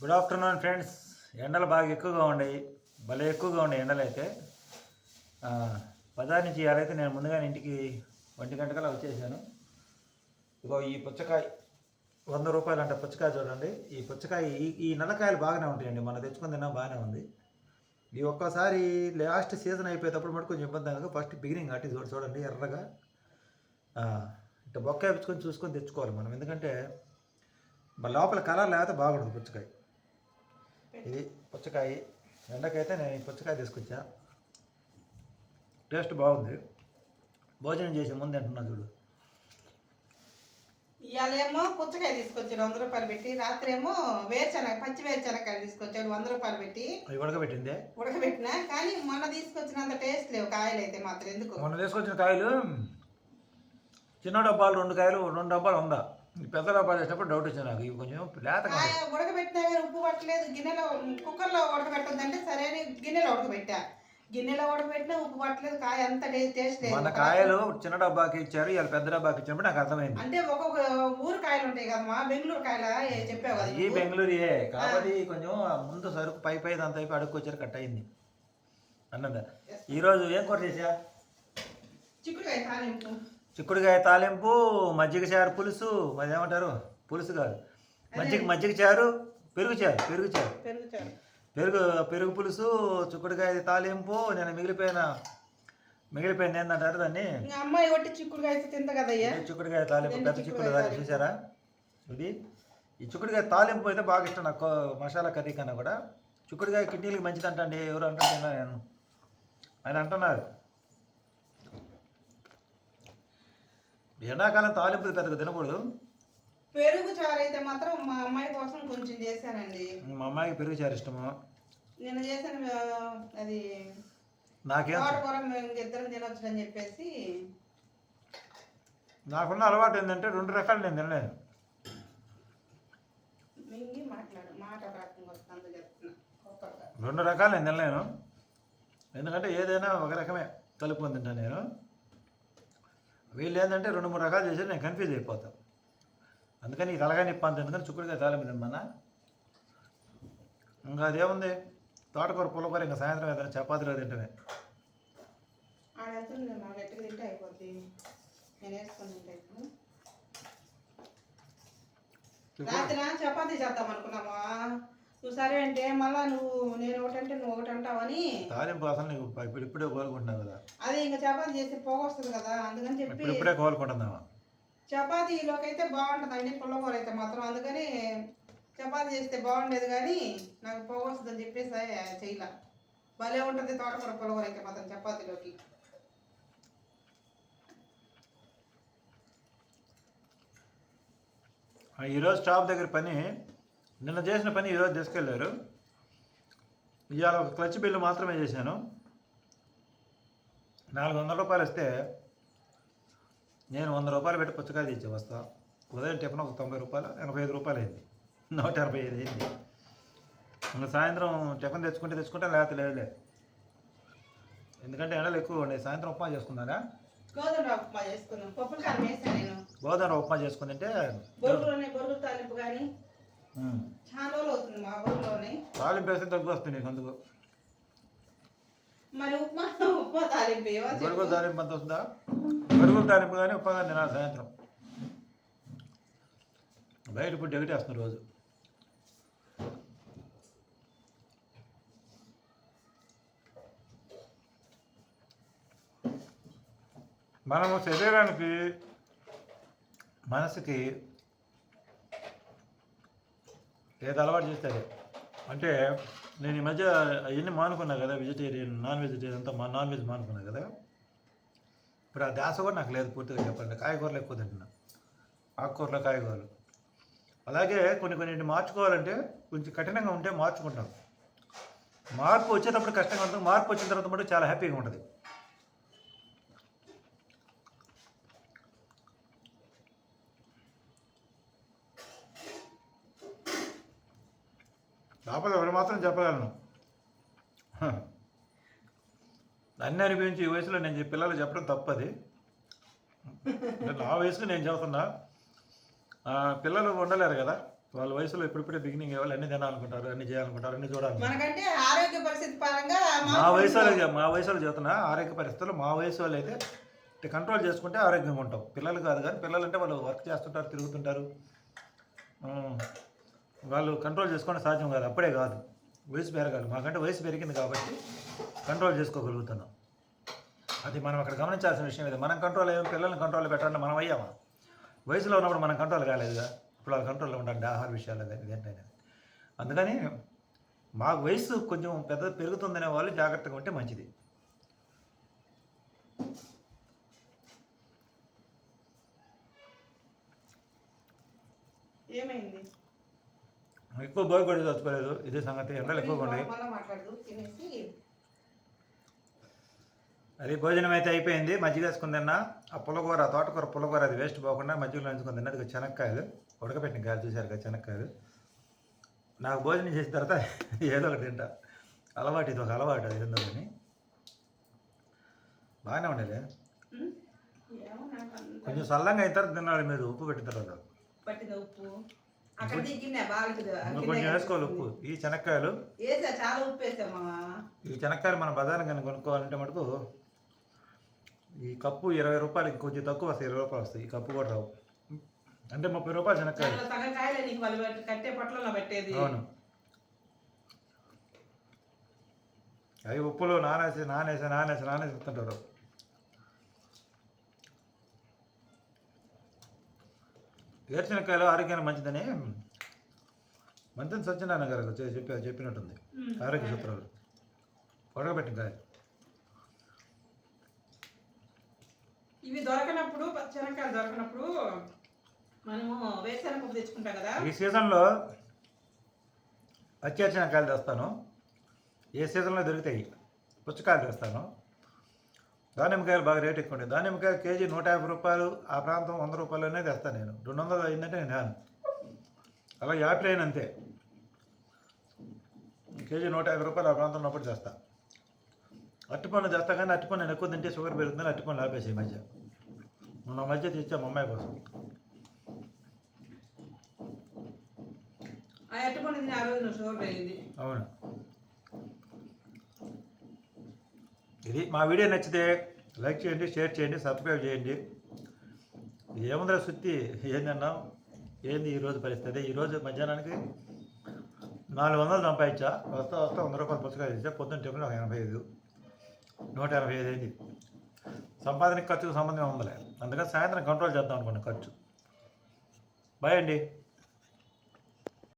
Good afternoon friends ఎండలు బాగా ఎక్కువగా ఉన్నాయి. భలే ఎక్కువగా ఉన్నాయి ఎండలు అయితే బజార్ నుంచి ఇవాళైతే నేను ముందుగానే ఇంటికి ఒంటి గంటకల్లా వచ్చేసాను. ఇగో ఈ పుచ్చకాయ వంద రూపాయలు అంటే పుచ్చకాయ చూడండి. ఈ పుచ్చకాయ ఈ ఈ నల్లకాయలు బాగానే ఉంటాయండి. మన తెచ్చుకుని తిన్నా బాగానే ఉంది. ఈ ఒక్కసారి లాస్ట్ సీజన్ అయిపోయేటప్పుడు మటు కొంచెం ఇబ్బంది కనుక ఫస్ట్ బిగినింగ్ అటు చూడు చూడండి ఎర్రగా. ఇట్లా బొక్క వేపించుకొని చూసుకొని తెచ్చుకోవాలి మనం. ఎందుకంటే లోపల కలర్ లేకపోతే బాగుండదు పుచ్చకాయ. ఇది పుచ్చకాయ ఎండకైతే నేను ఈ పుచ్చకాయ తీసుకొచ్చా. టేస్ట్ బాగుంది. భోజనం చేసే ముందు తింటున్నా చూడు. ఇవాళ ఏమో పుచ్చకాయ తీసుకొచ్చాడు వంద రూపాయలు పెట్టి. రాత్రి ఏమో వేరుశనగ పచ్చి వేరుశనగకాయలు తీసుకొచ్చాడు వంద రూపాయలు పెట్టి. ఉడకబెట్టిందే? ఉడకబెట్టినా? కానీ మొన్న తీసుకొచ్చినంత టేస్ట్ లేవు కాయలు అయితే మాత్రం ఎందుకు? మొన్న తీసుకొచ్చిన కాయలు చిన్న డబ్బాలు రెండు కాయలు రెండు డబ్బాలు ఉందా ఈ పెద్ద డబ్బాలు వేసినప్పుడు డౌట్ వచ్చింది నాకు. ఇవి కొంచెం లేత ఉడకబెట్టినా ఉప్పు పట్టలేదు. గిన్నెలో కుక్కర్లో ఉడకబెట్టొద్దంటే సరే అని గిన్నెలో ఉడకబెట్టా. గిన్నెలో ఉడకబెట్టినా ఉప్పు పట్టలేదు. కాయ అంత టేస్ట్ లేదు. మన కాయలు చిన్న డబ్బాకి ఇచ్చారు ఇవాళ పెద్ద డబ్బాకి ఇచ్చినప్పుడు నాకు అర్థమైంది. అంటే ఒక్కొక్క ఊరు కాయలు ఉంటాయి కదమ్మా. బెంగళూరు కాయల చెప్పావు కదా ఈ. బెంగళూరుయే కాబట్టి కొంచెం ముందు సరుకు పై పై అంత అయిపోయి అడుక్కొచ్చారు కట్ అయింది. అన్నదా ఈరోజు ఏం కూర చేసా చిక్కుడుకాయ చిక్కుడుకాయ తాలింపు మజ్జిగ చారు పులుసు మరి ఏమంటారు పులుసు కాదు. మజ్జిగ మజ్జిగ చారు పెరుగు చారు పెరుగు చారు. పెరుగు పెరుగు పులుసు చిక్కుడుకాయ తాలింపు నేను మిగిలిపోయిన మిగిలిపోయింది ఏంటంటారు దాన్ని? అమ్మాయి కొట్టి చిక్కుడుకాయ తింద కదయ్యా చిక్కుడుకాయ తాలింపు పెద్ద చిక్కుడు తాలింపు చూసారా? ఇది? ఈ చిక్కుడుకాయ తాలింపు అయితే బాగా ఇష్టం నాకు మసాలా కర్రీ కన్నా కూడా. చిక్కుడుకాయ కిడ్నీలకు మంచిది అంటండి ఎవరు అంటారు నేను. ఆయన అంటున్నారు. ఎండాకాలం తాలింపులు పెద్దగా తినకూడదు. పెరుగు చారు అయితే మాత్రం మా అమ్మాయి కోసం కొంచెం చేశానండి. మా అమ్మాయికి పెరుగు చారు ఇష్టము? నేను చేశాను అది నాకేం తోటకూర మేము ఇద్దరం తినొచ్చు అని చెప్పేసి నాకున్న అలవాటు ఏంటంటే రెండు రకాలు నేను తినలేను మింగి మాట్లాడు మాట ఒక రకంగా వస్తుంది చెప్తున్నా. ఒక్కొక్క. రెండు రకాలు నేను తినలేను. ఎందుకంటే ఏదైనా ఒక రకమే కలుపుకొని తింటాను నేను. వీళ్ళు ఏంటంటే రెండు మూడు రకాలు చేసి నేను కన్ఫ్యూజ్ అయిపోతాను అందుకని ఈ తలగా నిప్ప అంత ఎందుకని చుక్కుడుగా తాలింపు తినమన్నా ఇంకా అదేముంది? తోటకూర పుల్లకూర ఇంకా సాయంత్రం ఏదైనా చపాతీలో తింటమే. చపాతీ చేద్దాం అనుకున్నామా? నువ్వు సరే అంటే మళ్ళా నువ్వు నేను ఒకటంటే నువ్వు ఒకటి అంటావని తాలింపు అసలు నీకు ఇప్పుడు ఇప్పుడే కోలుకుంటున్నావు కదా. అది ఇంకా చపాతీ చేస్తే పొగ వస్తుంది కదా అందుకని చెప్పి ఇప్పుడు ఇప్పుడే కోలుకుంటున్నావా? చపాతీలోకి అయితే బాగుంటుందండి పుల్లకూర అయితే మాత్రం. అందుకని చపాతీ చేస్తే బాగుండేది కానీ నాకు పొగ వస్తుందని చెప్పేసి చేయలే. భలే ఉంటుంది తోటకూర పుల్లకూర అయితే మాత్రం చపాతీలోకి. ఆ, ఈరోజు స్టాప్ దగ్గర పని నిన్న చేసిన పని ఈరోజు తీసుకెళ్ళారు ఇవాళ ఒక క్లచ్ బిల్లు మాత్రమే చేశాను. నాలుగు వందల రూపాయలు ఇస్తే నేను వంద రూపాయలు పెట్టి పుచ్చకాయ తెచ్చి వస్తా. ఉదయం టిఫిన్ ఒక తొంభై రూపాయలు ఎనభై ఐదు రూపాయలు అయింది. నూట ఎనభై ఐదు అయింది. ఇంకా సాయంత్రం టిఫిన్ తెచ్చుకుంటే తెచ్చుకుంటే లేకపోతే లేదులే. ఎందుకంటే ఎండలు ఎక్కువ ఉన్నాయి. సాయంత్రం ఉప్మా చేసుకున్నారా గోధుమ ఉప్మా చేసుకున్నాం పప్పుల కారం వేసాను నేను. గోధుమ ఉప్మా చేసుకుని తింటే బొరుగులోనే బొరుగు తాలింపు కానీ ఉమ్, చాలా రోజులు అవుతుంది మా ఊరిలోనే. తాలింపు వేస్తే తగ్గు వస్తుంది నీకు అందుకు. మరి ఉప్మా ఉప్మా తాలింపు ఏవో చెప్పు. బరుగుల తాలింపు అంత వస్తుందా? తాలింపు కానీ ఉప్పగా తినాలి సాయంత్రం. బయట ఫుడ్ ఒకటి వస్తుంది రోజు. మనము శరీరానికి మనసుకి ఏది అలవాటు చేస్తే అంటే నేను ఈ మధ్య అవన్నీ మానుకున్నా కదా వెజిటేరియన్ నాన్ వెజిటేరియన్ అంతా మా నాన్ వెజ్ మానుకున్నా కదా. ఇప్పుడు ఆ దాస కూడా నాకు లేదు పూర్తిగా చెప్పండి కాయగూరలు ఎక్కువ తింటున్నా. ఆకుకూరలు కాయగూరలు. అలాగే కొన్ని కొన్ని మార్చుకోవాలంటే కొంచెం కఠినంగా ఉంటే మార్చుకుంటాం. మార్పు వచ్చేటప్పుడు కష్టంగా ఉంటుంది. మార్పు వచ్చిన తర్వాత మటు చాలా హ్యాపీగా ఉంటుంది. కాకపోతే ఒకటి మాత్రం చెప్పగలను. హ. అన్నీ అనిపించి ఈ వయసులో నేను పిల్లలు చెప్పడం తప్పది. నా వయసులో నేను చెబుతున్నా పిల్లలు ఉండలేరు కదా. వాళ్ళ వయసులో ఇప్పుడిప్పుడే బిగినింగ్ వాళ్ళు అన్ని తినాలనుకుంటారు అన్ని చేయాలనుకుంటారు అన్ని చూడాలి మనకంటే ఆరోగ్య పరిస్థితి పరంగా మా వయసు వాళ్ళు మా వయసు వాళ్ళు చెబుతున్నా ఆరోగ్య పరిస్థితులు మా వయసు వాళ్ళు అయితే కంట్రోల్ చేసుకుంటే ఆరోగ్యంగా ఉంటాం. పిల్లలు కాదు కానీ పిల్లలు అంటే వాళ్ళు వర్క్ చేస్తుంటారు తిరుగుతుంటారు. వాళ్ళు కంట్రోల్ చేసుకోవడం సాధ్యం కాదు. అప్పుడే కాదు. వయసు పెరగాలి మాకంటే వయసు పెరిగింది కాబట్టి కంట్రోల్ చేసుకోగలుగుతున్నాం. అది మనం అక్కడ గమనించాల్సిన విషయం ఇది. మనం కంట్రోల్ అయ్యాం పిల్లల్ని కంట్రోల్ పెట్టాలని మనం అయ్యామా? వయసులో ఉన్నప్పుడు మనం కంట్రోల్ కాలేదుగా? ఇప్పుడు వాళ్ళు కంట్రోల్లో ఉండండి ఆహార విషయాలు అదే అందుకని మాకు వయసు కొంచెం పెద్ద పెరుగుతుందనే వాళ్ళు జాగ్రత్తగా ఉంటే మంచిది. ఏమైంది? ఎక్కువ భయపడి చచ్చిపోలేదు ఇదే సంగతి. ఎండలు ఎక్కువగా ఉన్నాయి. అది భోజనం అయితే అయిపోయింది. మజ్జిగ వేసుకుని తిన్నా. ఆ పుల్లకూర ఆ తోటకూర పుల్లకూర అది వేస్ట్ పోకుండా మజ్జిగలో తిన్నా. అది చెనక్కాయలు. ఉడకబెట్టిన కాయలు చూశారు కదా చెనక్కాయలు. నాకు భోజనం చేసిన తర్వాత ఏదో ఒకటి తింటా. అలవాటు ఇది ఒక అలవాటు అది ఏందో కానీ బాగానే ఉండేది కొంచెం సల్లంగా అయిన తర్వాత తినాలి మీరు. ఉప్పు పెట్టిన తర్వాత. కొంచెం వేసుకోవాలి ఉప్పు. ఈ చెనక్కాయలు. చాలా ఉప్పు ఈ చెనక్కాయలు మన బజార్ కానీ కొనుక్కోవాలంటే మటుకు ఈ కప్పు ఇరవై రూపాయలు కొంచెం తక్కువ వస్తాయి ఇరవై రూపాయలు వస్తాయి. ఈ కప్పు కూడా రావు. అంటే ముప్పై రూపాయలు చెనక్కాయలు. అవును. అవి ఉప్పులో నానేసి నానేసి నానేసి నానేసి ఇస్తుంటారు వేరుశనక్కాయలు ఆరోగ్యానికి మంచిదని మంత్రి సత్యనారాయణ గారు చెప్పి చెప్పినట్టుంది. ఆరోగ్య సూత్రాలు. ఉడకబెట్టిన కాయ. ఇవి దొరకనప్పుడు పచ్చనకాయలు దొరకనప్పుడు మనము వేరుశనగ పప్పు తెచ్చుకుంటాం కదా. ఈ సీజన్లో పచ్చి కాయలు తెస్తాను. ఏ సీజన్లో దొరుకుతాయి? పుచ్చకాయలు తెస్తాను. దానిమ్మకాయలు బాగా రేట్ ఎక్కువ ఉంటాయి. దానిమ్మకాయలు కేజీ నూట యాభై రూపాయలు ఆ ప్రాంతం వంద రూపాయలనే తెస్తాను నేను. రెండు వందలు అయిందంటే నేను రాను అలా యాపిల్ అయిన అంతే. కేజీ నూట యాభై రూపాయలు ఆ ప్రాంతం ఉన్నప్పుడు తెస్తా అట్టిపండు తెస్తా కానీ అట్టిపండు నేను ఎక్కువ తింటే షుగర్ పెరుగుతుందని అట్టిపండు ఆపేసి ఈ మధ్య. మొన్న మధ్య తెచ్చా మా అమ్మాయి కోసం. అవును. ఇది మా వీడియో నచ్చితే లైక్ చేయండి షేర్ చేయండి సబ్స్క్రైబ్ చేయండి. ఏముందిరా సుత్తి ఏందన్నా ఏంది ఈరోజు పరిస్థితి? ఈరోజు మధ్యాహ్నానికి నాలుగు వందలు సంపాదించా. వస్తా వస్తా వంద రూపాయలు పుస్తకాలు ఇచ్చా పొద్దున్న టిఫిన్ ఒక ఎనభై ఐదు. నూట ఎనభై ఐదు అయింది. సంపాదనకి ఖర్చుకు సంబంధం ఉందలే అందుకని సాయంత్రం కంట్రోల్ చేద్దాం అనుకోండి ఖర్చు. బాయ్ అండి.